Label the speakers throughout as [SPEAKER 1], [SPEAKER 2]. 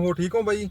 [SPEAKER 1] ਹੋ ਠੀਕ ਹੋ ਬਾਈ?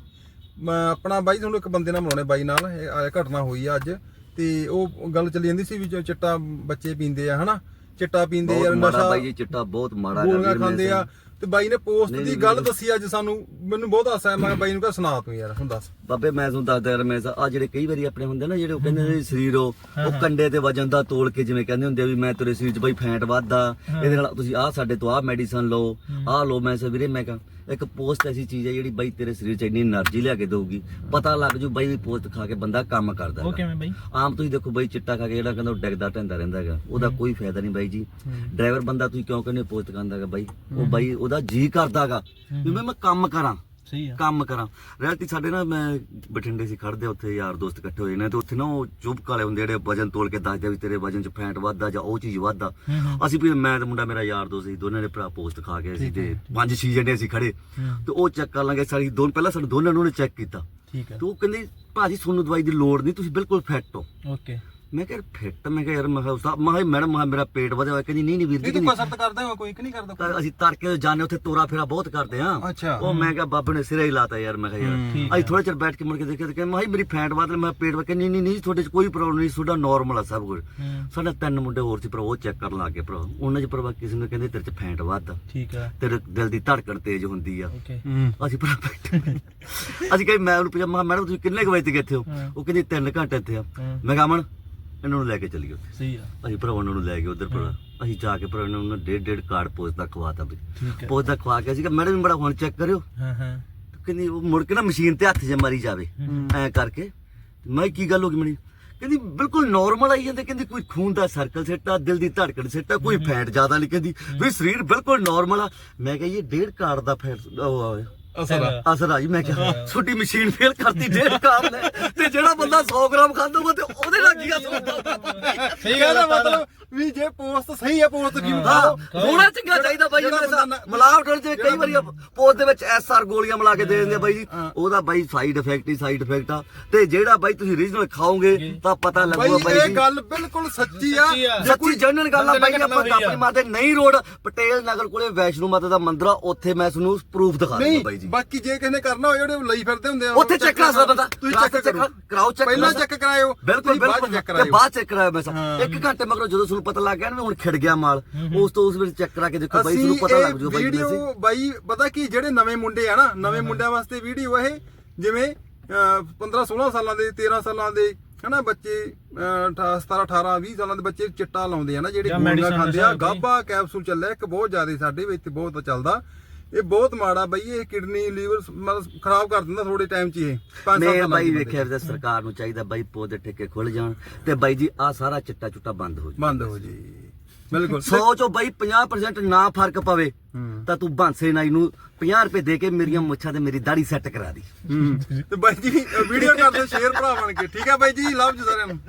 [SPEAKER 1] ਮੈਂ ਆਪਣਾ ਬਾਈ ਤੁਹਾਨੂੰ ਇੱਕ ਬੰਦੇ ਨਾਲ ਮਿਲਾਉਣੇ ਬਾਈ ਨਾਲ ਇਹ ਘਟਨਾ ਹੋਈ ਆ ਅੱਜ। ਤੇ ਉਹ ਗੱਲ ਚੱਲੀ ਜਾਂਦੀ ਸੀ ਵੀ ਜੋ ਚਿੱਟਾ ਬੱਚੇ ਪੀਂਦੇ ਆ ਹਨਾ? ਚਿੱਟਾ ਪੀਂਦੇ
[SPEAKER 2] ਮਾੜਾ
[SPEAKER 1] ਨਸ਼ਾ
[SPEAKER 2] ਬਾਈ ਚਿੱਟਾ ਬਹੁਤ ਮਾੜਾ
[SPEAKER 1] ਗੋਲੀਆਂ ਖਾਂਦੇ ਆ। ਤੇ ਬਾਈ ਨੇ ਪੋਸਟ ਦੀ ਗੱਲ। ਦੱਸੀ ਅੱਜ ਸਾਨੂੰ। ਮੈਨੂੰ ਬਹੁਤ ਹਾਸਾ ਆਇਆ ਮੈਂ ਬਾਈ ਨੂੰ ਕਹ ਸੁਣਾ ਤੂੰ ਯਾਰ ਹੁਣ ਦੱਸ।
[SPEAKER 2] ਬਾਬੇ ਮੈਂ ਤੁਹਾਨੂੰ ਦੱਸਦਾ ਯਾਰ ਮੈਂ ਆ ਜਿਹੜੇ ਕਈ ਵਾਰੀ ਆਪਣੇ ਹੁੰਦੇ ਨਾ ਜਿਹੜੇ ਉਹ ਕਹਿੰਦੇ ਨੇ ਸਰੀਰ ਉਹ ਕੰਡੇ ਤੇ ਵਜਨ ਦਾ ਤੋਲ ਕੇ ਜਿਵੇਂ ਕਹਿੰਦੇ ਹੁੰਦੇ ਆ ਵੀ ਮੈਂ ਤੇਰੇ ਸਰੀਰ 'ਚ ਬਾਈ ਫੈਟ ਵੱਧਦਾ ਇਹਦੇ ਨਾਲ ਤੁਸੀਂ ਆਹ ਸਾਡੇ ਤੋਂ ਆਹ ਮੈਡੀਸਨ ਲਓ ਆਹ ਲਓ। ਮੈਂ ਸਾ ਵੀਰੇ ਮੈਂ ਕਹਾਂ ਇੱਕ ਪੋਸਟ ਐਸੀ ਚੀਜ਼ ਹੈ ਜਿਹੜੀ ਬਾਈ ਤੇਰੇ ਸਰੀਰ 'ਚ ਇੰਨੀ એનર્ਜੀ ਲਿਆ ਕੇ ਦੇਊਗੀ। ਪਤਾ ਲੱਗ ਜੂ ਬਾਈ ਵੀ ਪੋਸਟ ਖਾ ਕੇ ਬੰਦਾ ਕੰਮ ਕਰਦਾ
[SPEAKER 3] ਉਹ ਕਿਵੇਂ ਬਾਈ?
[SPEAKER 2] ਆਮ ਤੁਸੀਂ ਦੇਖੋ ਬਾਈ ਚਿੱਟਾ ਖਾ ਕੇ ਜਿਹੜਾ ਕਹਿੰਦਾ ਉਹ ਡਿੱਗਦਾ ਟੈਂਦਾ ਰਹਿੰਦਾ ਹੈਗਾ। ਉਹਦਾ ਕੋਈ ਫਾਇਦਾ ਨਹੀਂ ਬਾਈ ਜੀ। ਡਰਾਈਵਰ ਬੰਦਾ ਤੁਸੀਂ ਕਿਉਂ ਕਹਿੰਦੇ ਪੋਸਟ ਕਰਦਾ ਹੈਗਾ ਬਾਈ? ਉਹ ਬਾਈ ਉਹਦਾ ਜੀ ਕਰਦਾਗਾ ਵੀ ਮੈਂ ਕੰਮ ਕਰਾਂ।
[SPEAKER 3] ਸਹੀ ਆ।
[SPEAKER 2] ਕੰਮ ਕਰਾਂ। ਰਿਐਲਿਟੀ ਸਾਡੇ ਨਾ ਮੈਂ ਬਠਿੰਡੇ ਸੀ ਖੜਦੇ ਉੱਥੇ ਯਾਰ ਦੋਸਤ ਇਕੱਠੇ ਹੋਏ ਨੇ ਤੇ ਉੱਥੇ ਨਾ ਉਹ ਚੁੱਪ ਵਾਲੇ ਹੁੰਦੇ ਜਿਹੜੇ ਵਜਨ ਤੋਲ ਕੇ ਦੱਸਦੇ ਵੀ ਤੇਰੇ ਵਜਨ 'ਚ ਫੈਟ ਵੱਧਦਾ ਜਾਂ ਉਹ ਚੀਜ਼ ਵੱਧਦਾ।
[SPEAKER 3] ਹੂੰ ਹੂੰ।
[SPEAKER 2] ਅਸੀਂ ਵੀ ਮੈਂ ਤੇ ਮੁੰਡਾ ਮੇਰਾ ਯਾਰ ਦੋਸਤ ਸੀ ਦੋਨਾਂ ਨੇ ਭਰਾ ਪੋਸਟ ਖਾ ਕੇ ਅਸੀਂ ਤੇ ਪੰਜ ਛੇ ਜਣੇ ਅਸੀਂ ਖੜੇ ਤੇ ਉਹ ਚੈੱਕ ਕਰ ਲਾਂਗੇ ਸਾਡੀ ਦੋਨ ਪਹਿਲਾਂ ਸਾਡੇ ਦੋਨਾਂ ਨੂੰ ਚੈੱਕ ਕੀਤਾ।
[SPEAKER 3] ਠੀਕ ਆ
[SPEAKER 2] ਤੇ ਉਹ ਕਹਿੰਦੇ ਭਾਜੀ ਤੁਹਾਨੂੰ ਦਵਾਈ ਦੀ ਲੋੜ ਨਹੀਂ ਤੁਸੀਂ ਬਿਲਕੁਲ ਫਿੱਟ ਹੋ।
[SPEAKER 3] ਓਕੇ।
[SPEAKER 2] ਮੈਂ ਕਿਹਾ ਫਿੱਟ ਮੈਂ ਕਿਹਾ ਯਾਰ ਮੈਂ ਕਿਹਾ ਉਸਤਾਦ ਮੈਂ ਕਿਹਾ ਮੈਡਮ ਮੈਂ ਕਿਹਾ ਮੇਰਾ ਪੇਟ ਵਧਿਆ ਹੋਇਆ ਕਹਿੰਦੀ ਨਹੀਂ ਨਹੀਂ ਵੀਰ ਜੀ
[SPEAKER 1] ਇਹ ਤੂੰ
[SPEAKER 2] ਕਹਿੰਦੀ,
[SPEAKER 1] ਕਸਰਤ ਕਰਦਾ ਹੋ ਕੋਈ ਕਿ ਨਹੀਂ ਕਰਦਾ
[SPEAKER 2] ਤਾਂ ਅਸੀਂ ਤੜਕੇ ਜਾਣੇ ਉੱਥੇ ਤੋਰਾ ਫੇਰਾ ਬਹੁਤ ਕਰਦੇ ਆ
[SPEAKER 1] ਅੱਛਾ।
[SPEAKER 2] ਉਹ ਮੈਂ ਕਿਹਾ ਬਾਬੇ ਨੇ ਸਿਰੇ ਹੀ ਲਾਤਾ ਯਾਰ ਮੈਂ ਕਿਹਾ ਯਾਰ। ਅਸੀਂ ਥੋੜੇ ਚਿਰ ਬੈਠ ਕੇ ਮੁੜ ਕੇ ਦੇਖਿਆ ਤੇ ਕਹਿੰਦਾ ਮੇਰੀ ਫੈਟ ਵੱਧ ਮੈਂ ਪੇਟ ਵੱਧ ਨਹੀਂ ਨਹੀਂ ਨਹੀਂ ਤੁਹਾਡੇ 'ਚ ਕੋਈ ਪ੍ਰੋਬਲਮ ਨਹੀਂ ਤੁਹਾਡਾ ਨਾਰਮਲ ਆ ਸਭ ਕੁਝ। ਸਾਡਾ ਤਿੰਨ ਮੁੰਡੇ ਹੋਰ ਸੀ ਪਰ ਉਹ ਚੈੱਕ ਕਰਨ ਲੱਗ ਗਏ ਭਰਾ। ਉਹਨਾਂ 'ਚ ਭਰਾ ਕਿਸੇ ਨੂੰ ਕਹਿੰਦੇ ਤੇਰੇ 'ਚ ਫੈਟ ਵੱਧ
[SPEAKER 3] ਠੀਕ ਆ।
[SPEAKER 2] ਤੇਰੇ ਦਿਲ ਦੀ ਧੜਕਣ ਤੇਜ਼ ਹੁੰਦੀ ਆ। ਅਸੀਂ ਭਰਾ ਬੈਠੇ ਅਸੀਂ ਕਹੇ ਮੈਂ ਉਹਨੂੰ ਪੁੱਛਿਆ ਮੈਂ ਮੈਡਮ ਤੁਸੀਂ ਕਿੰਨੇ ਕੁ ਵਜੇ ਤੱਕ ਇੱਥੇ ਹੋ। ਉਹ ਕਹਿੰਦੀ 3 ਘੰਟੇ ਇੱਥੇ ਆ। ਮੈਂ ਕਿਹਾ ਇਹਨਾਂ ਨੂੰ ਲੈ ਕੇ ਚੱਲੀਏ ਉੱਥੇ।
[SPEAKER 3] ਸਹੀ ਆ।
[SPEAKER 2] ਅਸੀਂ ਭਰਾ ਉਹਨਾਂ ਨੂੰ ਲੈ ਗਏ ਉਧਰ ਭਰਾ ਅਸੀਂ ਜਾ ਕੇ ਭਰਾ ਉਹਨਾਂ ਨੂੰ ਡੇਢ ਡੇਢ ਕਾਰਡ ਪੋਸਟ ਦਾ ਖਵਾਤਾ ਵੀ।
[SPEAKER 3] ਠੀਕ
[SPEAKER 2] ਪੋਸਟ ਦਾ ਖਵਾ ਕੇ ਅਸੀਂ ਕਿਹਾ ਮੈਡਮ ਬੜਾ ਹੁਣ ਚੈੱਕ ਕਰਿਓ।
[SPEAKER 3] ਹਾਂ ਹਾਂ।
[SPEAKER 2] ਕਹਿੰਦੀ ਉਹ ਮੁੜ ਕੇ ਨਾ ਮਸ਼ੀਨ ਤੇ ਹੱਥ 'ਚ ਮਾਰੀ ਜਾਵੇ। ਐ ਕਰਕੇ। ਮੈਂ ਕਿਹਾ, ਕੀ ਗੱਲ ਹੋ ਗਈ ਮਣੀ ਕਹਿੰਦੀ ਬਿਲਕੁਲ ਨਾਰਮਲ ਆਈ ਜਾਂਦੇ। ਕਹਿੰਦੀ ਕੋਈ ਖੂਨ ਦਾ ਸਰਕਲ ਸਿੱਟਾ ਦਿਲ ਦੀ ਧੜਕਣ ਸਿੱਟਾ ਕੋਈ ਫੈਟ ਜ਼ਿਆਦਾ ਨਹੀਂ ਕਹਿੰਦੀ। ਵੀ ਸਰੀਰ ਬਿਲਕੁਲ ਨਾਰਮਲ ਆ। ਮੈਂ ਕਿਹਾ ਇਹ ਡੇਢ ਕਾਰਡ ਦਾ ਫੈਟ ਉਹ ਆ
[SPEAKER 1] ਅਸਰ ਆ।
[SPEAKER 2] ਅਸਰ ਆਈ ਮੈਂ ਕਿਹਾ ਛੋਟੀ ਮਸ਼ੀਨ ਫੇਲ ਕਰਤੀ ਡੇਢ ਕਾਰਡ ਨੇ ਤੇ ਜਿਹੜਾ ਬੰਦਾ 100 ਗ੍ਰਾਮ ਖਾਂਦਾ ਤੇ ਉਹਦੇ ਨਾਲ ਕੀ ਅਸਰ ਹੁੰਦਾ
[SPEAKER 1] ਸਹੀ ਗੱਲ ਮਤਲਬ ਜੇ ਪੋਸਟ ਸਹੀ ਹੈ ਪੋਸਟ ਕੀ
[SPEAKER 2] ਹਾਂ ਹੋਣਾ ਚੰਗਾ ਚਾਹੀਦਾ ਬਾਈ
[SPEAKER 1] ਜਿਹੜਾ
[SPEAKER 2] ਜਿਹੜਾ
[SPEAKER 1] ਬੰਦਾ ਨਾ-
[SPEAKER 2] ਮਲਾਵਟ ਹੋਣ ਤੇ ਕਈ ਵਾਰੀ ਪੋਸਟ ਦੇ ਵਿੱਚ ਐਸਆਰ ਗੋਲੀਆਂ ਮਿਲਾ ਕੇ ਦੇ ਦਿੰਦੇ ਆ ਬਾਈ ਜੀ। ਉਹਦਾ ਬਾਈ ਸਾਈਡ ਇਫੈਕਟ ਹੀ ਸਾਈਡ ਇਫੈਕਟ ਆ। ਤੇ ਜਿਹੜਾ ਬਾਈ ਤੁਸੀਂ ਰੀਜਨਲ ਖਾਓਗੇ ਤਾਂ ਪਤਾ ਲੱਗੂਗਾ
[SPEAKER 1] ਬਾਈ
[SPEAKER 2] ਬਾਈ
[SPEAKER 1] ਇਹ
[SPEAKER 2] ਜੀ।
[SPEAKER 1] ਗੱਲ ਬਿਲਕੁਲ ਸੱਚੀ ਆ।
[SPEAKER 3] ਸੱਚੀ।
[SPEAKER 1] ਜੇ
[SPEAKER 2] ਜਨਰਲ ਗੱਲ ਆ ਬਾਈ ਆਪਾਂ। ਕਾਪੀ ਮਾਤੇ ਨਹੀਂ ਰੋਡ ਪਟੇਲ ਨਗਰ ਕੋਲੇ ਵੈਸ਼ਨੂ ਮਾਤਾ ਦਾ ਮੰਦਿਰ ਆ ਉੱਥੇ ਮੈਂ ਤੁਹਾਨੂੰ ਪ੍ਰੂਫ ਦਿਖਾ
[SPEAKER 1] ਨਹੀਂ
[SPEAKER 2] ਬਾਈ ਜੀ।
[SPEAKER 1] ਬਾਕੀ ਜੇ ਕਿਸੇ ਨੇ ਕਰਨਾ ਹੋਵੇ ਜਿਹੜੇ ਲਈ ਫਿਰਦੇ ਹੁੰਦੇ ਆ।
[SPEAKER 2] ਉੱਥੇ ਚੈੱਕ ਕਰਾ ਸਕਦਾ ਬੰਦਾ।
[SPEAKER 1] ਤੁਸੀਂ ਚੈੱਕ ਕਰੋ।
[SPEAKER 2] ਕਰਾਓ ਚੈੱਕ
[SPEAKER 1] ਪਹਿਲਾਂ ਚੈੱਕ ਕਰਾਇਓ।
[SPEAKER 2] ਬਿਲਕੁਲ ਬਿਲਕੁਲ।
[SPEAKER 1] ਚੈੱਕ
[SPEAKER 2] ਤੇ
[SPEAKER 1] ਕਰਾਇਓ।
[SPEAKER 2] ਬਾਅਦ ਚੈੱਕ ਕਰਾਇਆ ਮੈਂ। ਇੱਕ ਘੰਟੇ ਮਗਰੋਂ ਜਦੋਂ ਤੁਹਾਨੂੰ ਪਤਾ ਲੱਗ ਗਿਆ ਨਾ ਹੁਣ ਖਿੜ ਗਿਆ ਮਾਲ। ਉਸ ਤੋਂ ਉਸ ਵੇਲੇ ਚੈੱਕ ਕਰਾ ਕੇ ਦੇਖੋ ਬਾਈ ਤੁਹਾਨੂੰ ਪਤਾ ਲੱਗ ਜੂਗਾ ਬਾਈ
[SPEAKER 1] ਵੀਡੀਓ ਬਾਈ ਪਤਾ ਕੀ ਜਿਹੜੇ ਨਵੇਂ ਮੁੰਡੇ ਆ ਨਾ ਨਵੇਂ ਮੁੰਡਿਆਂ ਵਾਸਤੇ ਵੀਡੀਓ ਇਹ ਜਿਵੇਂ 15 16 ਸਾਲਾਂ ਦੇ 13 ਸਾਲਾਂ ਦੇ ਹਨਾ ਬੱਚੇ 17 18 20 ਸਾਲਾਂ ਦੇ ਬੱਚੇ ਚਿੱਟਾ ਲਾਉਂਦੇ ਆ ਨਾ ਜਿਹੜੇ
[SPEAKER 3] ਜਾਂ
[SPEAKER 1] ਗੋਲੀਆਂ ਖਾਂਦੇ ਆ। ਗਾਬਾ ਕੈਪਸੂਲ ਚੱਲਿਆ ਇੱਕ ਬਹੁਤ ਜ਼ਿਆਦਾ ਸਾਡੇ ਵਿੱਚ ਬਹੁਤ ਚੱਲਦਾ। ਇਹ ਬਹੁਤ ਮਾੜਾ ਬਈ ਇਹ ਕਿਡਨੀ ਲੀਵਰ ਮਤਲਬ ਖਰਾਬ ਕਰ ਦਿੰਦਾ ਥੋੜੇ ਟਾਈਮ 'ਚ ਇਹ। ਪੰਜ ਸਾਲ
[SPEAKER 2] ਮੈਂ
[SPEAKER 1] ਦਾ
[SPEAKER 2] ਬਾਈ ਵੇਖਿਆ ਵੀ ਸਰਕਾਰ ਨੂੰ ਚਾਹੀਦਾ ਬਾਈ ਪੌਦੇ ਠੇਕੇ ਖੁੱਲ ਜਾਣ ਤੇ ਬਾਈ ਜੀ ਆ ਸਾਰਾ ਚਿੱਟਾ ਚੁੱਟਾ ਬੰਦ ਹੋ ਜਾਵੇ।
[SPEAKER 1] ਬੰਦ ਹੋ ਜੀ ਬਿਲਕੁਲ।
[SPEAKER 2] 100 ਚੋਂ ਬਾਈ 50% ਨਾ ਫ਼ਰਕ ਪਵੇ। ਤਾਂ ਤੂੰ ਬਾਂਸੇ ਨਾਈ ਨੂੰ 50 ਰੁਪਏ ਦੇ ਕੇ ਮੇਰੀਆਂ ਮੁੱਛਾਂ ਤੇ ਮੇਰੀ ਦਾੜੀ ਸੈੱਟ ਕਰਾ ਦੀ।
[SPEAKER 1] ਤੇ ਬਾਈ ਜੀ ਵੀਡੀਓ ਕਰਦੇ ਸ਼ੇਅਰ ਭਰਾ ਬਣ ਕੇ। ਠੀਕ ਹੈ ਬਾਈ ਜੀ ਲਵ ਜੀ ਸਾਰਿਆਂ ਨੂੰ।